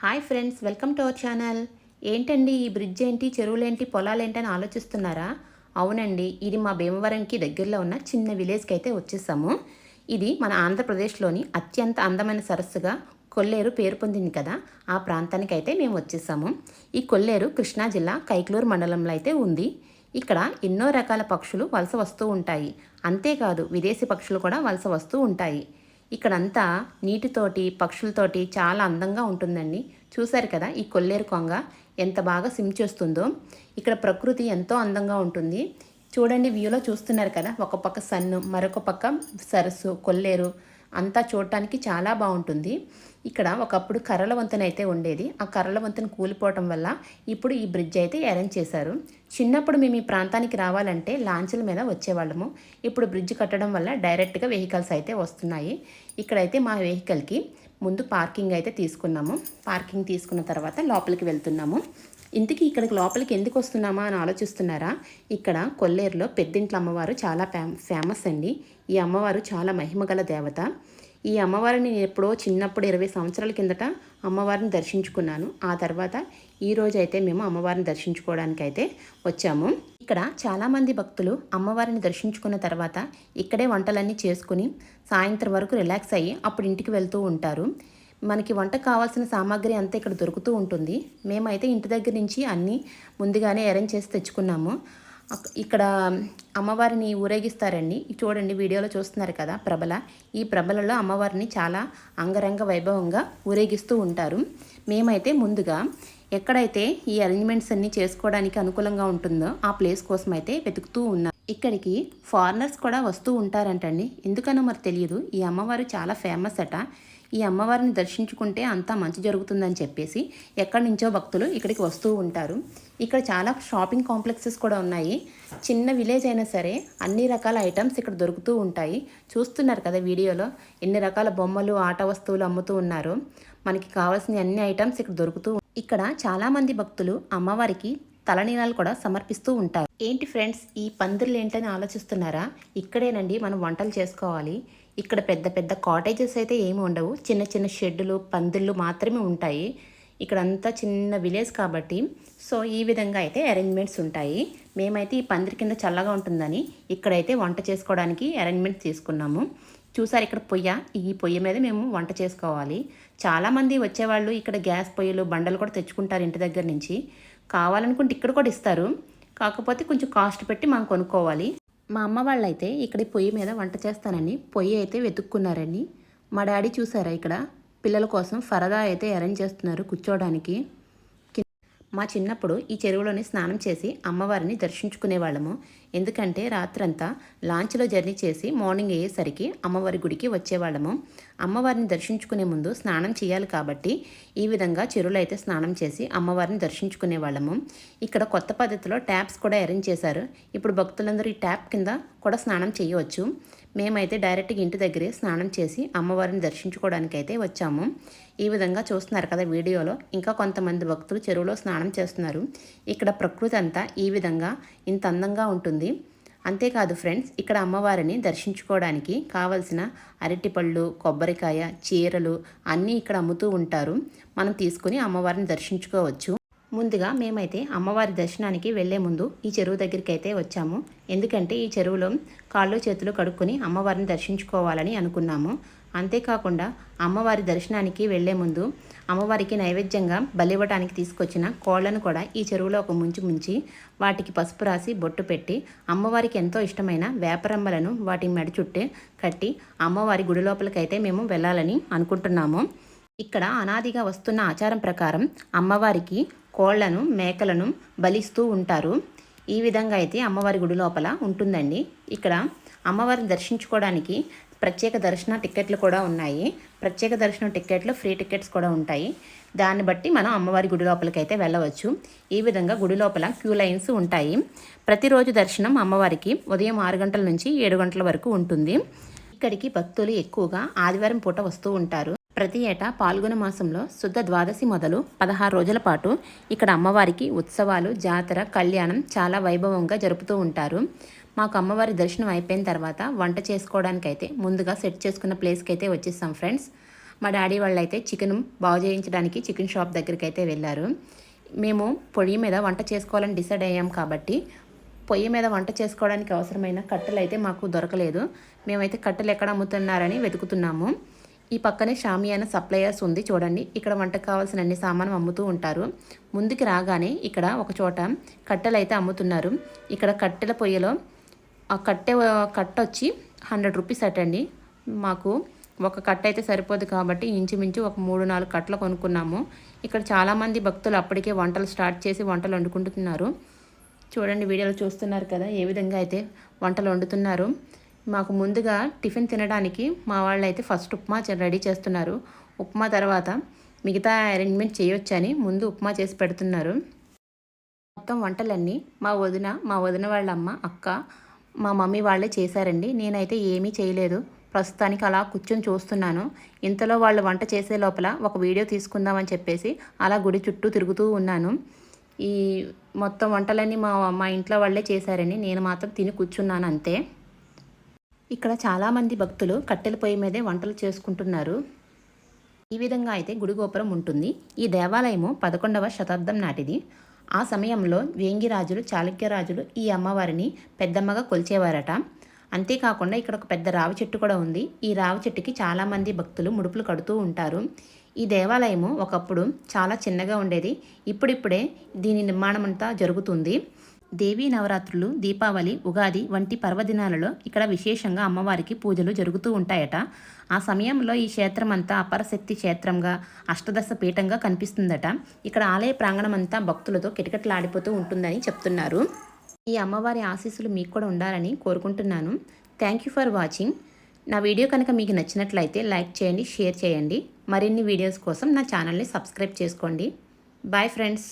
Hi friends welcome to our channel. ఏంటండి ఈ bridge ఏంటి చెరువులేంటి పొలాలేంటి అని ఆలోచిస్తున్నారా? అవునండి ఇది మా భీమవరంకి దగ్గరలో ఉన్న చిన్న విలేజ్కి అయితే వచ్చేసాము. ఇది మన ఆంధ్రప్రదేశ్లోని అత్యంత అందమైన సరస్సుగా కొల్లేరు పేరు పొందింది కదా ఆ ప్రాంతానికి అయితే మేము వచ్చేసాము. ఈ కొల్లేరు కృష్ణా జిల్లా కైక్లూరు మండలంలో అయితే ఉంది. ఇక్కడ ఎన్నో రకాల పక్షులు వలస వస్తూ ఉంటాయి. అంతేకాదు విదేశీ పక్షులు కూడా వలస వస్తూ ఉంటాయి. ఇక్కడంతా నీటితోటి పక్షులతోటి చాలా అందంగా ఉంటుందండి. చూశారు కదా ఈ కొల్లేరు కొంగ ఎంత బాగా సిమ్ చేస్తుందో. ఇక్కడ ప్రకృతి ఎంతో అందంగా ఉంటుంది. చూడండి వ్యూలో చూస్తున్నారు కదా ఒక పక్క సన్ను మరొక పక్క సరస్సు కొల్లేరు. అంతా చూడటానికి చాలా బాగుంటుంది. ఇక్కడ ఒకప్పుడు కర్రల వంతెన అయితే ఉండేది. ఆ కర్రల వంతెన కూలిపోవటం వల్ల ఇప్పుడు ఈ బ్రిడ్జ్ అయితే అరేంజ్ చేశారు. చిన్నప్పుడు మేము ఈ ప్రాంతానికి రావాలంటే లాంచ్ల మీద వచ్చేవాళ్ళము. ఇప్పుడు బ్రిడ్జ్ కట్టడం వల్ల డైరెక్ట్గా వెహికల్స్ అయితే వస్తున్నాయి. ఇక్కడైతే మా వెహికల్కి ముందు పార్కింగ్ అయితే తీసుకున్నాము. పార్కింగ్ తీసుకున్న తర్వాత లోపలికి వెళ్తున్నాము. ఇంతకీ ఇక్కడికి లోపలికి ఎందుకు వస్తున్నామా అని ఆలోచిస్తున్నారా? ఇక్కడ కొల్లేరులో పెద్దింట్ల అమ్మవారు చాలా ఫేమ ఫేమస్ అండి. ఈ అమ్మవారు చాలా మహిమగల దేవత. ఈ అమ్మవారిని నేను ఎప్పుడో చిన్నప్పుడు ఇరవై సంవత్సరాల కిందట అమ్మవారిని దర్శించుకున్నాను. ఆ తర్వాత ఈ రోజైతే మేము అమ్మవారిని దర్శించుకోవడానికి అయితే వచ్చాము. ఇక్కడ చాలామంది భక్తులు అమ్మవారిని దర్శించుకున్న తర్వాత ఇక్కడే వంటలన్నీ చేసుకుని సాయంత్రం వరకు రిలాక్స్ అయ్యి అప్పుడు ఇంటికి వెళ్తూ ఉంటారు. మనకి వంట కావాల్సిన సామాగ్రి అంతా ఇక్కడ దొరుకుతూ ఉంటుంది. మేమైతే ఇంటి దగ్గర నుంచి అన్నీ ముందుగానే అరేంజ్ చేసి తెచ్చుకున్నాము. ఇక్కడ అమ్మవారిని ఊరేగిస్తారండి. చూడండి వీడియోలో చూస్తున్నారు కదా ప్రభల ఈ ప్రభలలో అమ్మవారిని చాలా అంగరంగ వైభవంగా ఊరేగిస్తూ ఉంటారు. మేమైతే ముందుగా ఎక్కడైతే ఈ అరేంజ్మెంట్స్ అన్నీ చేసుకోవడానికి అనుకూలంగా ఉంటుందో ఆ ప్లేస్ కోసం అయితే వెతుకుతూ ఉన్నాం. ఇక్కడికి ఫారినర్స్ కూడా వస్తూ ఉంటారంటండి. ఎందుకనో మరి తెలియదు. ఈ అమ్మవారు చాలా ఫేమస్ అట. ఈ అమ్మవారిని దర్శించుకుంటే అంతా మంచి జరుగుతుందని చెప్పేసి ఎక్కడి నుంచో భక్తులు ఇక్కడికి వస్తూ ఉంటారు. ఇక్కడ చాలా షాపింగ్ కాంప్లెక్సెస్ కూడా ఉన్నాయి. చిన్న విలేజ్ అయినా సరే అన్ని రకాల ఐటమ్స్ ఇక్కడ దొరుకుతూ ఉంటాయి. చూస్తున్నారు కదా వీడియోలో ఎన్ని రకాల బొమ్మలు ఆట వస్తువులు అమ్ముతూ ఉన్నారు. మనకి కావాల్సిన అన్ని ఐటమ్స్ ఇక్కడ దొరుకుతూ ఇక్కడ చాలామంది భక్తులు అమ్మవారికి తలనీలాలు కూడా సమర్పిస్తూ ఉంటారు. ఏంటి ఫ్రెండ్స్ ఈ పందిర్లు ఏంటని ఆలోచిస్తున్నారా? ఇక్కడేనండి మనం వంటలు చేసుకోవాలి. ఇక్కడ పెద్ద పెద్ద కాటేజెస్ అయితే ఏమి ఉండవు. చిన్న చిన్న షెడ్డులు పందిళ్ళు మాత్రమే ఉంటాయి. ఇక్కడ అంతా చిన్న విలేజ్ కాబట్టి. సో ఈ విధంగా అయితే అరేంజ్మెంట్స్ ఉంటాయి. మేమైతే ఈ పందిరి కింద చల్లగా ఉంటుందని ఇక్కడైతే వంట చేసుకోవడానికి అరేంజ్మెంట్స్ తీసుకున్నాము. చూసారు ఇక్కడ పొయ్య? ఈ పొయ్యి మీద మేము వంట చేసుకోవాలి. చాలామంది వచ్చేవాళ్ళు ఇక్కడ గ్యాస్ పొయ్యిలు బండలు కూడా తెచ్చుకుంటారు ఇంటి దగ్గర నుంచి. కావాలనుకుంటే ఇక్కడ కూడా ఇస్తారు. కాకపోతే కొంచెం కాస్ట్ పెట్టి మనం కొనుక్కోవాలి. మా అమ్మ వాళ్ళైతే ఇక్కడ పొయ్యి మీద వంట చేస్తానని పొయ్యి అయితే వెతుక్కున్నారండి. మా డాడీ చూసారా ఇక్కడ? పిల్లల కోసం ఫరదా అయితే అరేంజ్ చేస్తున్నారు కూర్చోవడానికి. మా చిన్నప్పుడు ఈ చెరువులోని స్నానం చేసి అమ్మవారిని దర్శించుకునేవాళ్ళము. ఎందుకంటే రాత్రంతా లాంచ్లో జర్నీ చేసి మార్నింగ్ అయ్యేసరికి అమ్మవారి గుడికి వచ్చేవాళ్ళము. అమ్మవారిని దర్శించుకునే ముందు స్నానం చేయాలి కాబట్టి ఈ విధంగా చెరువులో అయితే స్నానం చేసి అమ్మవారిని దర్శించుకునేవాళ్ళము. ఇక్కడ కొత్త పద్ధతిలో ట్యాప్స్ కూడా అరేంజ్ చేశారు. ఇప్పుడు భక్తులందరూ ఈ ట్యాప్ కింద కూడా స్నానం చేయవచ్చు. మేమైతే డైరెక్ట్గా ఇంటి దగ్గరే స్నానం చేసి అమ్మవారిని దర్శించుకోవడానికి అయితే వచ్చాము. ఈ విధంగా చూస్తున్నారు కదా వీడియోలో. ఇంకా కొంతమంది భక్తులు చెరువులో స్నానం చేస్తున్నారు. ఇక్కడ ప్రకృతి అంతా ఈ విధంగా ఇంత అందంగా ఉంటుంది. అంతేకాదు ఫ్రెండ్స్ ఇక్కడ అమ్మవారిని దర్శించుకోవడానికి కావలసిన అరటిపళ్ళు కొబ్బరికాయ చీరలు అన్నీ ఇక్కడ అమ్ముతూ ఉంటారు. మనం తీసుకుని అమ్మవారిని దర్శించుకోవచ్చు. ముందుగా మేమైతే అమ్మవారి దర్శనానికి వెళ్ళే ముందు ఈ చెరువు దగ్గరికి అయితే వచ్చాము. ఎందుకంటే ఈ చెరువులో కాళ్ళు చేతులు కడుక్కొని అమ్మవారిని దర్శించుకోవాలని అనుకున్నాము. అంతేకాకుండా అమ్మవారి దర్శనానికి వెళ్ళే ముందు అమ్మవారికి నైవేద్యంగా బలివ్వటానికి తీసుకొచ్చిన కోళ్ళను కూడా ఈ చెరువులో ఒక ముంచి ముంచి వాటికి పసుపు రాసి బొట్టు పెట్టి అమ్మవారికి ఎంతో ఇష్టమైన వేపరమ్మలను వాటి మెడ చుట్టే కట్టి అమ్మవారి గుడి లోపలికైతే మేము వెళ్ళాలని అనుకుంటున్నాము. ఇక్కడ అనాదిగా వస్తున్న ఆచారం ప్రకారం అమ్మవారికి కోళ్ళను మేకలను బలిస్తూ ఉంటారు. ఈ విధంగా అయితే అమ్మవారి గుడి లోపల ఉంటుందండి. ఇక్కడ అమ్మవారిని దర్శించుకోవడానికి ప్రత్యేక దర్శన టికెట్లు కూడా ఉన్నాయి. ప్రత్యేక దర్శనం టికెట్లు ఫ్రీ టికెట్స్ కూడా ఉంటాయి. దాన్ని బట్టి మనం అమ్మవారి గుడి లోపలికి అయితే వెళ్ళవచ్చు. ఈ విధంగా గుడి లోపల క్యూ లైన్స్ ఉంటాయి. ప్రతిరోజు దర్శనం అమ్మవారికి ఉదయం ఆరు గంటల నుంచి ఏడు గంటల వరకు ఉంటుంది. ఇక్కడికి భక్తులు ఎక్కువగా ఆదివారం పూట వస్తూ ఉంటారు. ప్రతి ఏటా పాల్గొన మాసంలో శుద్ధ ద్వాదశి మొదలు పదహారు రోజుల పాటు ఇక్కడ అమ్మవారికి ఉత్సవాలు జాతర కళ్యాణం చాలా వైభవంగా జరుపుతూ ఉంటారు. మాకు అమ్మవారి దర్శనం అయిపోయిన తర్వాత వంట చేసుకోవడానికైతే ముందుగా సెట్ చేసుకున్న ప్లేస్కి అయితే వచ్చేసాం ఫ్రెండ్స్. మా డాడీ వాళ్ళు అయితే చికెన్ బాగు చేయించడానికి చికెన్ షాప్ దగ్గరికి అయితే వెళ్ళారు. మేము పొయ్యి మీద వంట చేసుకోవాలని డిసైడ్ అయ్యాం కాబట్టి పొయ్యి మీద వంట చేసుకోవడానికి అవసరమైన కట్టెలు అయితే మాకు దొరకలేదు. మేమైతే కట్టెలు ఎక్కడ అమ్ముతున్నారని వెతుకుతున్నాము. ఈ పక్కనే షామియాన సప్లయర్స్ ఉంది చూడండి. ఇక్కడ వంటకు కావాల్సిన అన్ని సామాను అమ్ముతూ ఉంటారు. ముందుకి రాగానే ఇక్కడ ఒక చోట కట్టెలు అయితే అమ్ముతున్నారు. ఇక్కడ కట్టెల పొయ్యిలో ఆ కట్టె కట్ట వచ్చి హండ్రెడ్ రూపీస్ అటండి. మాకు ఒక కట్ట అయితే సరిపోదు కాబట్టి ఇంచుమించు ఒక మూడు నాలుగు కట్టలు కొనుక్కున్నాము. ఇక్కడ చాలామంది భక్తులు అప్పటికే వంటలు స్టార్ట్ చేసి వంటలు వండుకుంటున్నారు. చూడండి వీడియోలో చూస్తున్నారు కదా ఏ విధంగా అయితే వంటలు వండుతున్నారు. మాకు ముందుగా టిఫిన్ తినడానికి మా వాళ్ళు అయితే ఫస్ట్ ఉప్మా రెడీ చేస్తున్నారు. ఉప్మా తర్వాత మిగతా అరేంజ్మెంట్ చేయొచ్చని ముందు ఉప్మా చేసి పెడుతున్నారు. మొత్తం వంటలన్నీ మా వదిన మా వదిన వాళ్ళ అమ్మ అక్క మా మమ్మీ వాళ్ళే చేశారండి. నేనైతే ఏమీ చేయలేదు. ప్రస్తుతానికి అలా కూర్చొని చూస్తున్నాను. ఇంతలో వాళ్ళు వంట చేసే లోపల ఒక వీడియో తీసుకుందామని చెప్పేసి అలా గుడి చుట్టూ తిరుగుతూ ఉన్నాను. ఈ మొత్తం వంటలన్నీ మా మా ఇంట్లో వాళ్ళే చేశారని నేను మాత్రం తిని కూర్చున్నాను అంతే. ఇక్కడ చాలామంది భక్తులు కట్టెల పొయ్యి మీదే వంటలు చేసుకుంటున్నారు. ఈ విధంగా అయితే గుడి గోపురం ఉంటుంది. ఈ దేవాలయము పదకొండవ శతాబ్దం నాటిది. ఆ సమయంలో వేంగిరాజులు చాళుక్యరాజులు ఈ అమ్మవారిని పెద్దమ్మగా కొలిచేవారట. అంతేకాకుండా ఇక్కడ ఒక పెద్ద రావి చెట్టు కూడా ఉంది. ఈ రావి చెట్టుకి చాలామంది భక్తులు ముడుపులు కడుతూ ఉంటారు. ఈ దేవాలయము ఒకప్పుడు చాలా చిన్నగా ఉండేది. ఇప్పుడిప్పుడే దీని నిర్మాణం అంతా జరుగుతుంది. దేవీ నవరాత్రులు దీపావళి ఉగాది వంటి పర్వదినాలలో ఇక్కడ విశేషంగా అమ్మవారికి పూజలు జరుగుతూ ఉంటాయట. ఆ సమయంలో ఈ క్షేత్రం అంతా అపరశక్తి క్షేత్రంగా అష్టదశ పీఠంగా కనిపిస్తుందట. ఇక్కడ ఆలయ ప్రాంగణం అంతా భక్తులతో కిటకిటలాడిపోతూ ఉంటుందని చెప్తున్నారు. ఈ అమ్మవారి ఆశీస్సులు మీకు కూడా ఉండాలని కోరుకుంటున్నాను. థ్యాంక్ యూ ఫర్ వాచింగ్ నా వీడియో కనుక మీకు నచ్చినట్లయితే లైక్ చేయండి షేర్ చేయండి. మరిన్ని వీడియోస్ కోసం నా ఛానల్ని సబ్స్క్రైబ్ చేసుకోండి. Bye friends